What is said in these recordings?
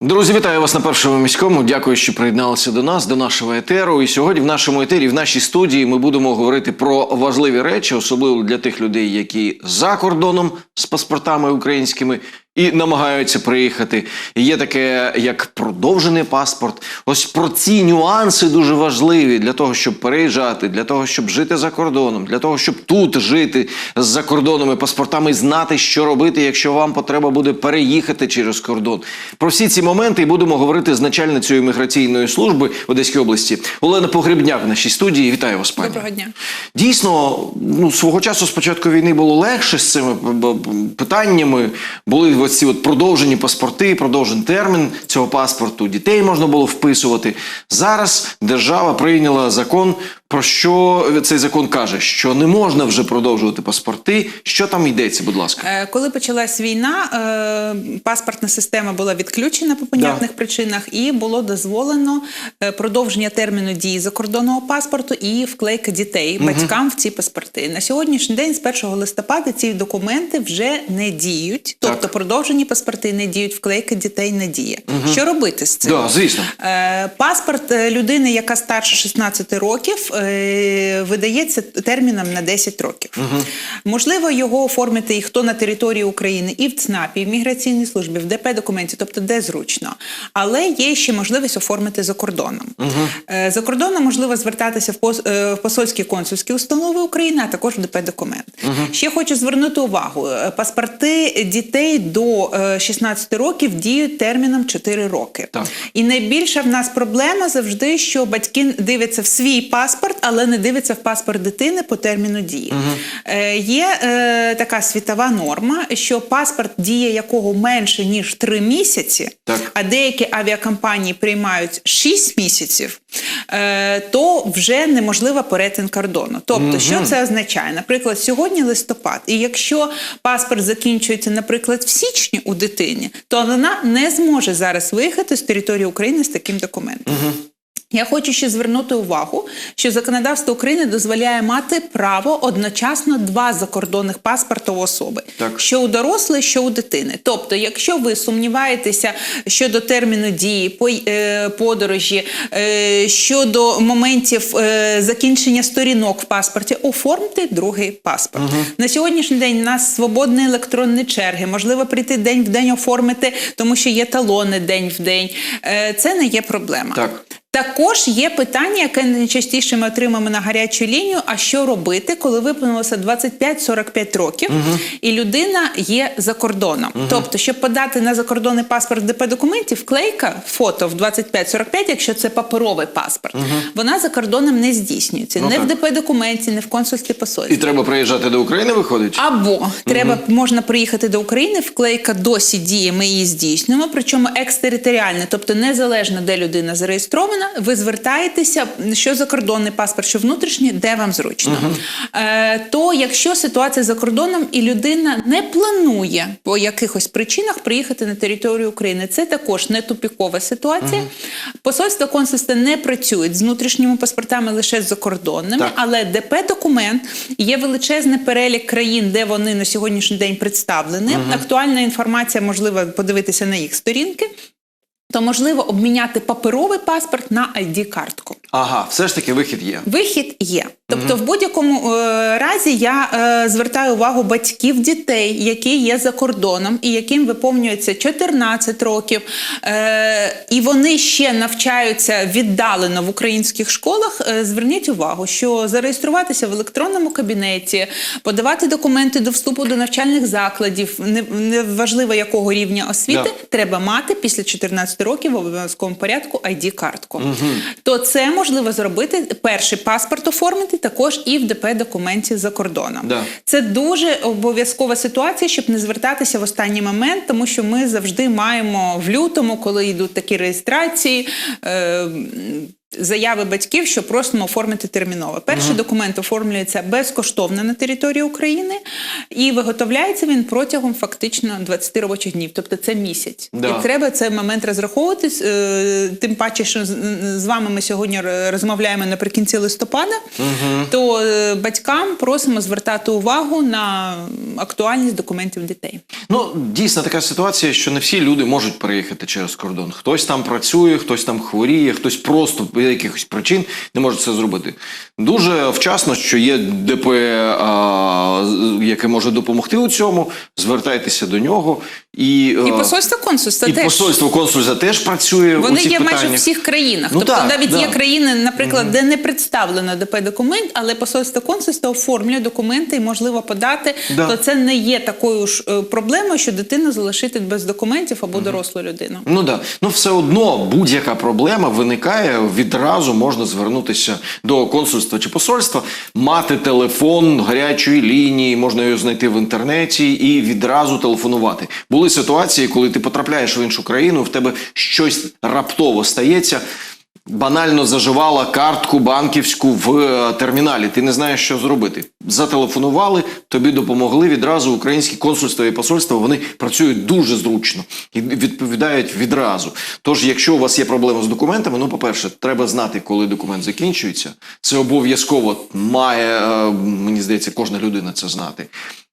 Друзі, вітаю вас на першому міському. Дякую, що приєдналися до нас, до нашого етеру. І сьогодні в нашому етері, в нашій студії, ми будемо говорити про важливі речі, особливо для тих людей, які за кордоном з паспортами українськими і намагаються приїхати. І є таке, як продовжений паспорт. Ось про ці нюанси дуже важливі для того, щоб переїжджати, для того, щоб жити за кордоном, для того, щоб тут жити з закордонними паспортами, і знати, що робити, якщо вам потреба буде переїхати через кордон. Про всі ці моменти і будемо говорити з начальницею міграційної служби в Одеській області Олена Погребняк в нашій студії. Вітаю вас, пані. Доброго дня. Дійсно, ну свого часу з початку війни було легше з цими питаннями. Були ось ці от продовжені паспорти, продовжений термін цього паспорту. Дітей можна було вписувати. Зараз держава прийняла закон. Про що цей закон каже? Що не можна вже продовжувати паспорти. Що там йдеться, будь ласка? Е, Коли почалась війна, е, паспортна система була відключена по понятних причинах, і було дозволено е, продовження терміну дії закордонного паспорту і вклейка дітей батькам в ці паспорти. На сьогоднішній день, з 1 листопада, ці документи вже не діють. Тобто Так. продовжені паспорти не діють, вклейка дітей не діє. Що робити з цим? Да, звісно. Паспорт людини, яка старше 16 років, е, видається терміном на 10 років. Можливо, його оформити і хто на території України, і в ЦНАПі, і в міграційній службі, в ДП документі, тобто де зручно. Але є ще можливість оформити за кордоном. Е, За кордоном можливо звертатися в пос- е, в посольські консульські установи України, а також в ДП документ. Ще хочу звернути увагу: паспорти дітей до е, 16 років діють терміном 4 роки. Так. І найбільша в нас проблема завжди, що батьки дивляться в свій паспорт, але не дивляться в паспорт дитини по терміну дії. Е, є е, така світова норма, що паспорт дія якого менше ніж 3 місяці, Так. а деякі авіакомпанії приймають 6 місяців, е, то вже неможлива перетин кордону. Тобто, що це означає? Наприклад, сьогодні листопад, і якщо паспорт закінчується, наприклад, в січні у дитині, то вона не зможе зараз виїхати з території України з таким документом. Я хочу ще звернути увагу, що законодавство України дозволяє мати право одночасно два закордонних паспорта у особи, Так. що у дорослої, що у дитини. Тобто, якщо ви сумніваєтеся щодо терміну дії, е, подорожі, е, щодо моментів е, закінчення сторінок в паспорті, оформте другий паспорт. На сьогоднішній день у нас свободні електронні черги. Можливо, прийти день в день оформити, тому що є талони день в день. Це не є проблема. Так. Також є питання, яке найчастіше ми отримаємо на гарячу лінію. А що робити, коли виповнилося 25-45 років, і людина є за кордоном? Тобто, щоб подати на закордонний паспорт в ДП документі, вклейка фото в 25-45, якщо це паперовий паспорт, вона за кордоном не здійснюється. Ну не в так. ДП документі, не в консульстві посольстві. І треба приїжджати до України, виходить? Або треба можна приїхати до України, вклейка досі діє, ми її здійснюємо. Причому екстериторіально, тобто незалежно де людина зареєстрована, ви звертаєтеся, що закордонний паспорт, що внутрішній, де вам зручно. Е, то якщо ситуація за кордоном і людина не планує по якихось причинах приїхати на територію України, це також не тупікова ситуація. Посольство консульство не працюють з внутрішніми паспортами лише з закордонними, Так. але ДП документ є величезний перелік країн, де вони на сьогоднішній день представлені. Актуальна інформація можливо подивитися на їх сторінки. То можливо обміняти паперовий паспорт на ID-картку. Ага, все ж таки вихід є. Вихід є. Тобто, в будь-якому е, разі я е, звертаю увагу батьків дітей, які є за кордоном, і яким виповнюється 14 років, е, і вони ще навчаються віддалено в українських школах. Е, зверніть увагу, що зареєструватися в електронному кабінеті, подавати документи до вступу до навчальних закладів, не, неважливо якого рівня освіти, Да. треба мати після 14 років в обов'язковому порядку ID-картку. То це можливо зробити перший паспорт оформити також і в ДП документі за кордоном. Да. Це дуже обов'язкова ситуація, щоб не звертатися в останній момент, тому що ми завжди маємо в лютому, коли йдуть такі реєстрації. Е- заяви батьків, що просимо оформити терміново. Перший документ оформлюється безкоштовно на території України і виготовляється він протягом фактично 20 робочих днів, тобто це місяць. Да. І треба цей момент розраховуватись. е, Тим паче, що з- вами ми сьогодні розмовляємо наприкінці листопада, то е, батькам просимо звертати увагу на актуальність документів дітей. Ну, дійсно така ситуація, що не всі люди можуть переїхати через кордон. Хтось там працює, хтось там хворіє, хтось просто якихось причин не може це зробити. Дуже вчасно, що є ДП, яке може допомогти у цьому. Звертайтеся до нього. І, І е, посольство консульства і теж. посольство консульства теж працює. у Вони цих є майже в всіх країнах. Ну, тобто так, навіть да. є країни, наприклад, де не представлено ДП документ, але посольство консульства оформлює документи і можливо подати. Да. То це не є такою ж е, проблемою, що дитину залишити без документів або дорослу людину. Ну да, ну все одно будь-яка проблема виникає відразу можна звернутися до консульства чи посольства, мати телефон гарячої лінії, можна його знайти в інтернеті і відразу телефонувати. Були ситуації, коли ти потрапляєш в іншу країну, в тебе щось раптово стається. Банально заживала картку банківську в е, терміналі. Ти не знаєш, що зробити. Зателефонували, тобі допомогли відразу. Українські консульства і посольства вони працюють дуже зручно і відповідають відразу. Тож, якщо у вас є проблема з документами, ну, по-перше, треба знати, коли документ закінчується. Це обов'язково має, е, мені здається, кожна людина це знати.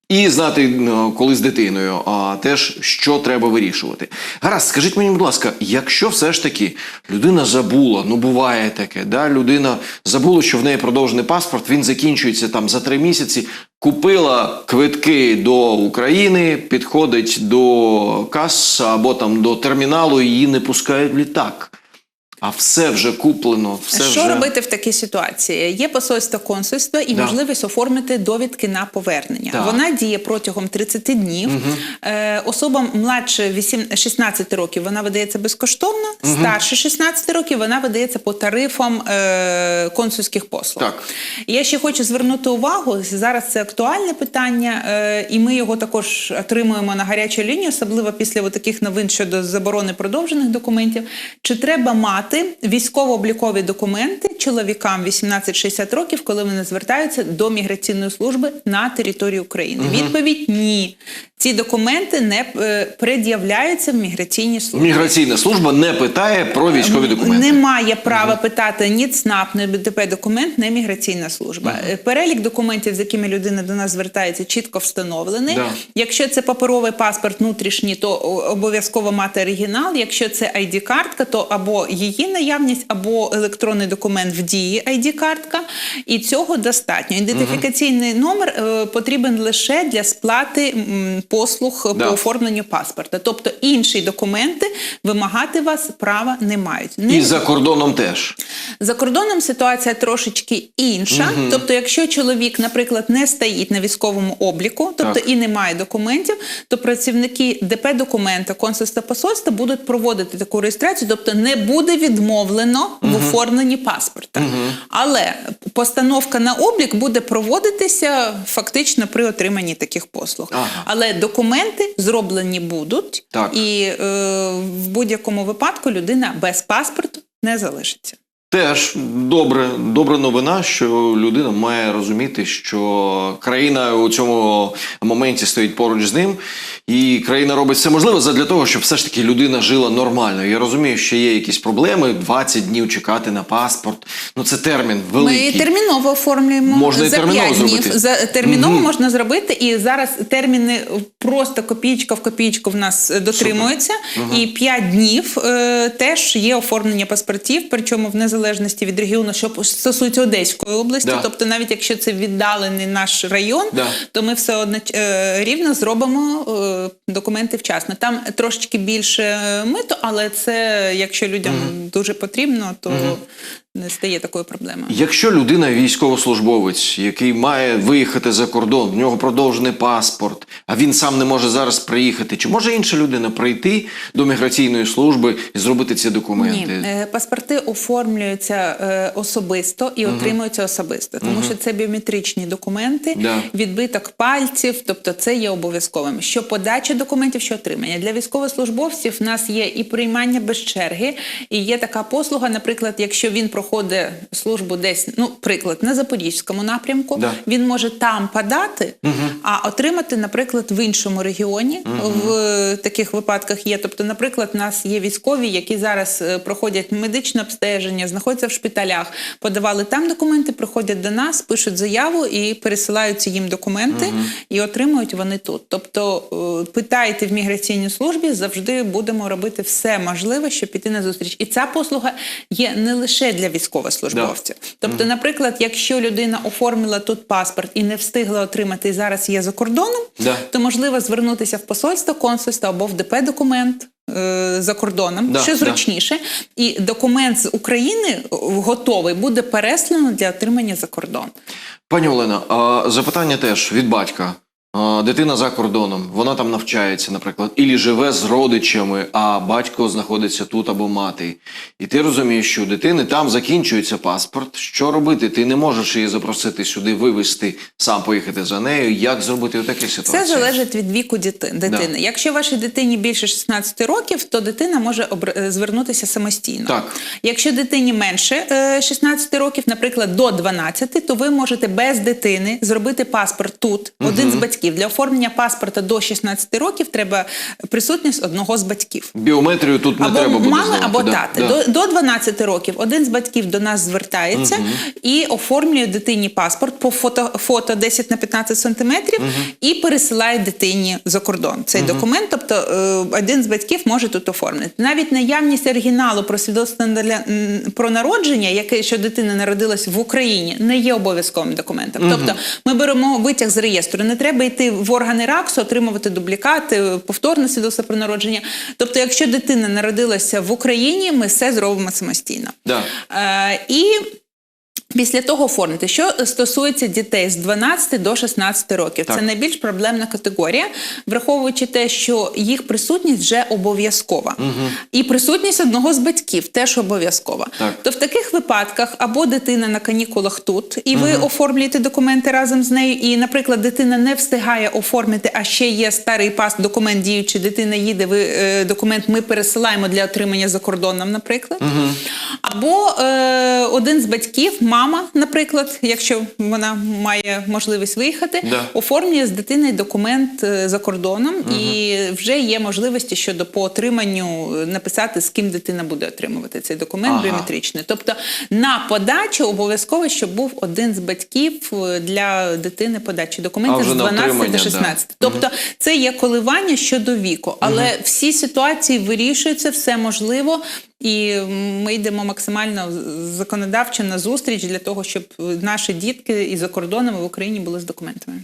І знати, е, коли з дитиною, а теж що треба вирішувати. Гаразд, скажіть мені, будь ласка, якщо все ж таки людина забула, ну буває таке, да? людина забула, що в неї продовжений паспорт, він закінчується там за три місяці. Купила квитки до України, підходить до каси або там до терміналу, її не пускають в літак. А все вже куплено, все що вже робити в такій ситуації? Є посольство консульства і Да. можливість оформити довідки на повернення. Так. Вона діє протягом 30 днів. Е, особам младше 8, 16 років вона видається безкоштовно, старше 16 років вона видається по тарифам е, консульських послуг. Так. Я ще хочу звернути увагу. Зараз це актуальне питання, е, і ми його також отримуємо на гарячу лінію, особливо після таких новин щодо заборони продовжених документів. Чи треба мати військово-облікові документи чоловікам 18-60 років, коли вони звертаються до міграційної служби на території України? Відповідь ні. Ці документи не е, пред'являються в міграційній службі. міграційна служба не питає про військові документи. Не має права питати ні ЦНАП, ні БДП документ, ні міграційна служба. Е, Перелік документів, з якими людина до нас звертається, чітко встановлений. Да. Якщо це паперовий паспорт внутрішній, то обов'язково мати оригінал. Якщо це ID-картка, то або її наявність, або електронний документ в дії ID-картка. І цього достатньо. Ідентифікаційний номер е, потрібен лише для сплати м, послуг Да. по оформленню паспорта. Тобто інші документи вимагати вас права не мають. Не І за кордоном теж. за кордоном ситуація трошечки інша. Тобто, якщо чоловік, наприклад, не стоїть на військовому обліку, тобто Так. і не має документів, то працівники ДП документа консульства посольства будуть проводити таку реєстрацію, тобто не буде відмовлено в оформленні паспорта. Але постановка на облік буде проводитися фактично при отриманні таких послуг. Ага. Але документи зроблені будуть, Так. і е, в будь-якому випадку людина без паспорту не залишиться. Теж добре, добра новина, що людина має розуміти, що країна у цьому моменті стоїть поруч з ним, і країна робить все можливе для того, щоб все ж таки людина жила нормально. Я розумію, що є якісь проблеми 20 днів чекати на паспорт. Ну це термін великий. Ми терміново оформлюємо Можна і за терміново 5 днів. За терміново можна зробити, і зараз терміни просто копійка в копійку в нас е, дотримуються. І 5 днів е, теж є оформлення паспортів, причому в незалежності від регіону, що стосується Одеської області. Да. Тобто, навіть якщо це віддалений наш район, Да. то ми все одно е, рівно зробимо е, документи вчасно. Там трошечки більше мито, але це якщо людям дуже потрібно, то не стає такою проблемою. Якщо людина військовослужбовець, який має виїхати за кордон, в нього продовжений паспорт, а він сам не може зараз приїхати, чи може інша людина прийти до міграційної служби і зробити ці документи? Ні, е, паспорти оформлюються е, особисто і отримуються особисто, тому що це біометричні документи, Да. відбиток пальців, тобто це є обов'язковим. Що подача документів, що отримання для військовослужбовців в нас є і приймання без черги, і є така послуга, наприклад, якщо він проходить службу десь, ну, приклад, на Запорізькому напрямку, Да. він може там подати, а отримати, наприклад, в іншому регіоні. В е, таких випадках є. Тобто, наприклад, у нас є військові, які зараз е, проходять медичне обстеження, знаходяться в шпиталях, подавали там документи, приходять до нас, пишуть заяву і пересилаються їм документи, і отримують вони тут. Тобто, е, питайте в міграційній службі, завжди будемо робити все можливе, щоб піти на зустріч. І ця послуга є не лише для військовослужбовців. Тобто, наприклад, якщо людина оформила тут паспорт і не встигла отримати, і зараз є за кордоном, Да. то можливо звернутися в посольство, консульство або в ДП документ. е, За кордоном, Да, що да. зручніше, і документ з України готовий буде переслано для отримання за кордон. Пані Олена, запитання теж від батька. Дитина за кордоном, вона там навчається, наприклад, і живе з родичами, а батько знаходиться тут або мати. І ти розумієш, що у дитини там закінчується паспорт. Що робити? Ти не можеш її запросити сюди, вивезти, сам поїхати за нею. Як зробити у такій ситуації? Це залежить від віку дитини. Якщо вашій дитині більше 16 років, то дитина може обр- е, звернутися самостійно. Так. Якщо дитині менше е, 16 років, наприклад, до 12, то ви можете без дитини зробити паспорт тут, один з батьків. Для оформлення паспорта до 16 років треба присутність одного з батьків. Біометрію тут не або треба буде мами, здавати. або да, тати. да. До, до 12 років один з батьків до нас звертається і оформлює дитині паспорт по фото, фото 10 на 15 сантиметрів і пересилає дитині за кордон цей документ. Тобто е, один з батьків може тут оформити. Навіть наявність оригіналу про свідоцтво про народження, яке що дитина народилась в Україні, не є обов'язковим документом. Тобто ми беремо витяг з реєстру. Не треба йти в органи РАКСу, отримувати дублікати, повторне свідоцтво про народження. Тобто, якщо дитина народилася в Україні, ми все зробимо самостійно. Да. Е, і Після того оформити, що стосується дітей з 12 до 16 років, Так. це найбільш проблемна категорія, враховуючи те, що їх присутність вже обов'язкова, і присутність одного з батьків теж обов'язкова. То в таких випадках або дитина на канікулах тут, і ви оформлюєте документи разом з нею. І, наприклад, дитина не встигає оформити, а ще є старий пас, документ діючий, дитина їде. Ви е, документ ми пересилаємо для отримання за кордоном, наприклад. Або е, один з батьків, мама, наприклад, якщо вона має можливість виїхати, Да. оформлює з дитиною документ е, за кордоном, і вже є можливості щодо по отриманню е, написати, з ким дитина буде отримувати цей документ Ага. біометричний. Тобто на подачу обов'язково, щоб був один з батьків е, для дитини подачі документів з на 12 отримання, до да. 16. Тобто це є коливання щодо віку, але всі ситуації вирішуються, все можливо. І ми йдемо максимально законодавчо на зустріч для того, щоб наші дітки і за кордоном і в Україні були з документами.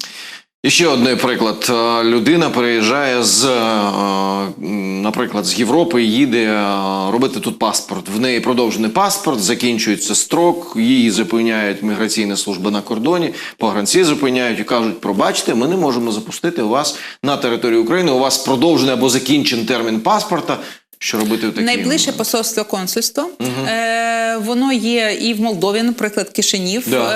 І ще один приклад. Е, Людина переїжджає з, е, наприклад, з Європи, їде е, робити тут паспорт. В неї продовжений паспорт, закінчується строк, її зупиняють міграційна служба на кордоні, погранці зупиняють і кажуть: пробачте, ми не можемо запустити вас на територію України. У вас продовжений або закінчений термін паспорта. Що робити у такій Найближче посольство консульство. Е, воно є і в Молдові, наприклад, Кишинів. Да.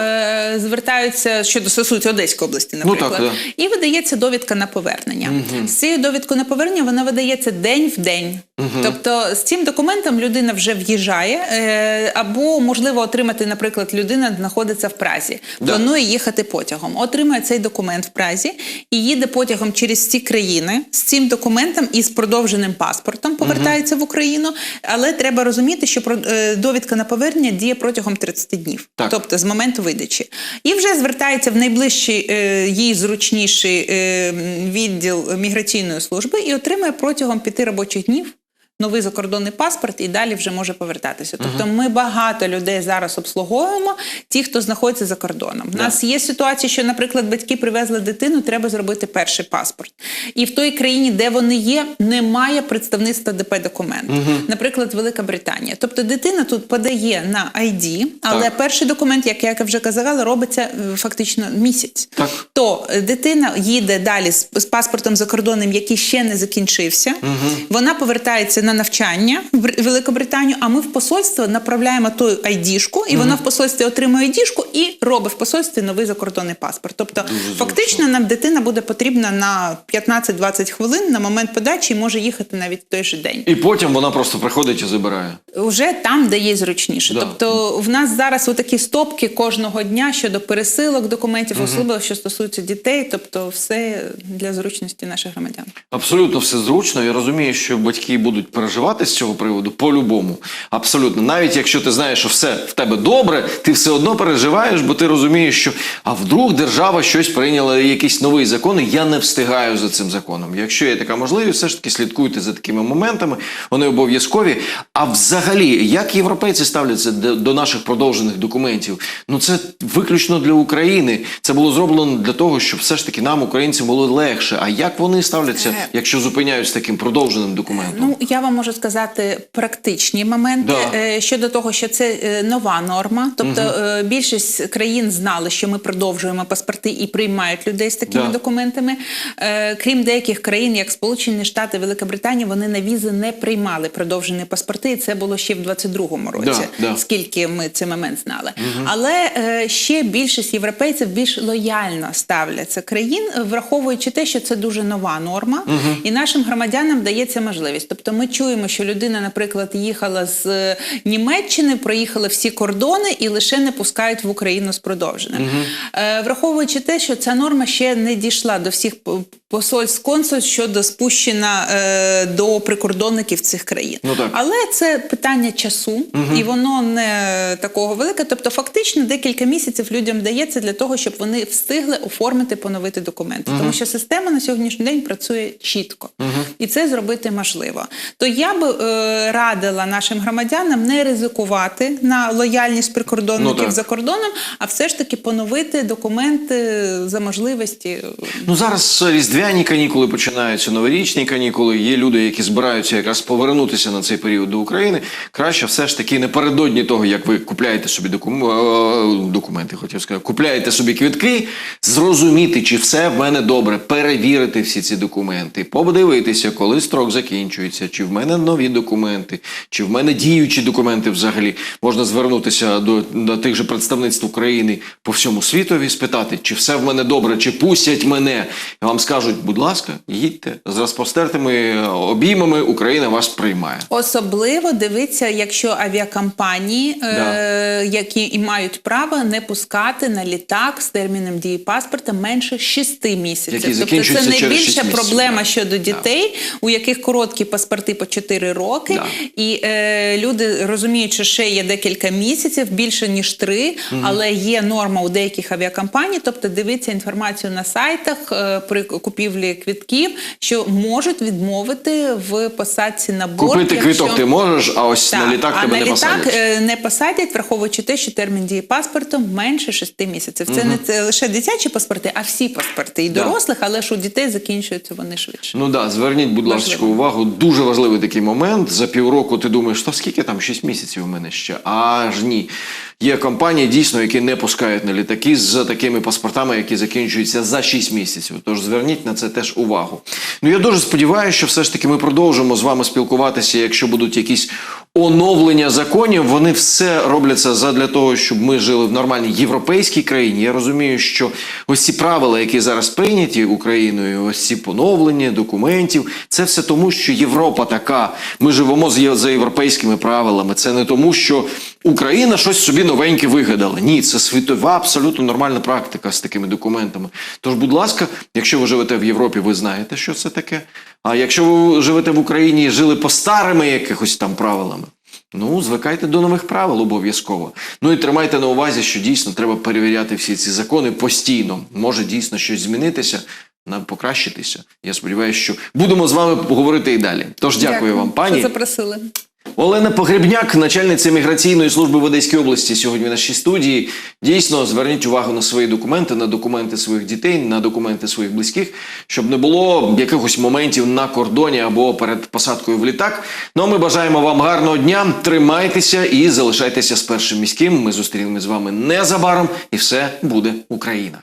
Е, звертаються щодо стосується Одеської області, Ну, наприклад. да. І видається довідка на повернення. З цією довідкою на повернення вона видається день в день. Тобто з цим документом людина вже в'їжджає, е, або можливо отримати, наприклад, людина знаходиться в Празі, Да. планує їхати потягом. Отримує цей документ в Празі і їде потягом через ці країни з цим документом і з продовженим паспортом повертається в Україну. Але треба розуміти, що про- е, довідка на повернення діє протягом 30 днів, Так. тобто з моменту видачі. І вже звертається в найближчий е, їй зручніший е, відділ міграційної служби і отримує протягом п'яти робочих днів. Новий закордонний паспорт і далі вже може повертатися. Тобто ми багато людей зараз обслуговуємо, ті, хто знаходиться за кордоном. У нас є ситуація, що, наприклад, батьки привезли дитину, треба зробити перший паспорт. І в той країні, де вони є, немає представництва ДП документ. Наприклад, Велика Британія. Тобто дитина тут подає на ID, але перший документ, як я вже казала, робиться е, фактично місяць. Так. То дитина їде далі з паспортом закордонним, який ще не закінчився. Вона повертається на на навчання в Великобританію, а ми в посольство направляємо ту айдішку, і вона в посольстві отримує айдішку і робить в посольстві новий закордонний паспорт. Тобто, фактично, нам дитина буде потрібна на 15-20 хвилин на момент подачі і може їхати навіть в той же день. І потім вона просто приходить і забирає. Вже там, де є зручніше. Да. Тобто, в нас зараз отакі стопки кожного дня щодо пересилок документів, особливо що стосується дітей, тобто все для зручності наших громадян. Абсолютно все зручно. Я розумію, що батьки будуть переживати з цього приводу по-любому. Абсолютно. Навіть якщо ти знаєш, що все в тебе добре, ти все одно переживаєш, бо ти розумієш, що а вдруг держава щось прийняла, якийсь новий закон, і я не встигаю за цим законом. Якщо є така можливість, все ж таки слідкуйте за такими моментами, вони обов'язкові. А взагалі, як європейці ставляться до наших продовжених документів? Ну це виключно для України. Це було зроблено для того, щоб все ж таки нам, українцям, було легше. А як вони ставляться, Е, якщо зупиняють з таким продовженим документом? Ну я вам можу сказати практичні моменти Да. е, щодо того, що це е, нова норма. Тобто е, більшість країн знали, що ми продовжуємо паспорти і приймають людей з такими Да. документами. Крім деяких країн, як Сполучені Штати, Велика Британія, вони на візи не приймали продовжені паспорти. І це було ще в 22-му році. Да, да. Скільки ми цей момент знали. Але е, ще більшість європейців більш лояльно ставляться країн, враховуючи те, що це дуже нова норма, і нашим громадянам дається можливість. Тобто, ми чуємо, що людина, наприклад, їхала з е, Німеччини, проїхала всі кордони і лише не пускають в Україну з продовженим. угу. Враховуючи те, що ця норма ще не дійшла до всіх посольств консульств щодо спущена е, до прикордонників цих країн. Ну так. Але це питання часу, і воно не такого велике. Тобто, фактично, декілька місяців людям дається для того, щоб вони встигли оформити, поновити документи. Тому що система на сьогоднішній день працює чітко, і це зробити можливо. То я би е, радила нашим громадянам не ризикувати на лояльність прикордонників Ну, за кордоном, а все ж таки поновити документи за можливості. Ну зараз різдвяні канікули починаються, новорічні канікули. Є люди, які збираються якраз повернутися на цей період до України. Краще все ж таки напередодні того, як ви купляєте собі докум... е, документи, хотів сказати, купляєте собі квітки, зрозуміти, чи все в мене добре, перевірити всі ці документи, подивитися, коли строк закінчується, чи в мене нові документи, чи в мене діючі документи взагалі. Можна звернутися до, до тих же представництв України по всьому світові, спитати, чи все в мене добре, чи пустять мене. Вам скажуть, будь ласка, їдьте з розпостертими обіймами, Україна вас приймає. Особливо дивиться, якщо авіакомпанії, е, які і мають право не пускати на літак з терміном дії паспорта менше 6 місяців. Які тобто це найбільша проблема да. щодо дітей, у яких короткі паспорти по 4 роки, Да. і е, люди розуміють, що ще є декілька місяців, більше ніж 3, але є норма у деяких авіакомпаній, тобто дивиться інформацію на сайтах е, при купівлі квітків, що можуть відмовити в посадці на борт. Купити якщо- квиток ти можеш, а ось на літак а тебе на не літак посадять. е, не посадять, враховуючи те, що термін дії паспорту менше 6 місяців. Це не це лише дитячі паспорти, а всі паспорти і Да. дорослих, але ж у дітей закінчуються вони швидше. Ну да, зверніть, будь ласка, увагу. Дуже важливий такий момент. За півроку ти думаєш, то скільки там 6 місяців у мене ще? Аж ні. Є компанії, дійсно, які не пускають на літаки з такими паспортами, які закінчуються за 6 місяців. Тож зверніть на це теж увагу. Ну я дуже сподіваюся, що все ж таки ми продовжимо з вами спілкуватися. Якщо будуть якісь оновлення законів, вони все робляться задля того, щоб ми жили в нормальній європейській країні. Я розумію, що ось ці правила, які зараз прийняті Україною, ось ці поновлення документів, це все тому, що Європа така. Ми живемо за європейськими правилами. Це не тому, що Україна щось собі новеньке вигадала. Ні, це світова абсолютно нормальна практика з такими документами. Тож, будь ласка, якщо ви живете в Європі, ви знаєте, що це таке. А якщо ви живете в Україні і жили по старими якихось там правилами. Ну, звикайте до нових правил обов'язково. Ну і тримайте на увазі, що дійсно треба перевіряти всі ці закони постійно. Може дійсно щось змінитися, нам покращитися. Я сподіваюся, що будемо з вами говорити і далі. Тож дякую, вам, пані. що запросили. Олена Погребняк, начальниця міграційної служби в Одеській області, сьогодні в нашій студії. Дійсно, зверніть увагу на свої документи, на документи своїх дітей, на документи своїх близьких, щоб не було якихось моментів на кордоні або перед посадкою в літак. Ну ми бажаємо вам гарного дня. Тримайтеся і залишайтеся з першим міським. Ми зустрінемось з вами незабаром, і все буде Україна.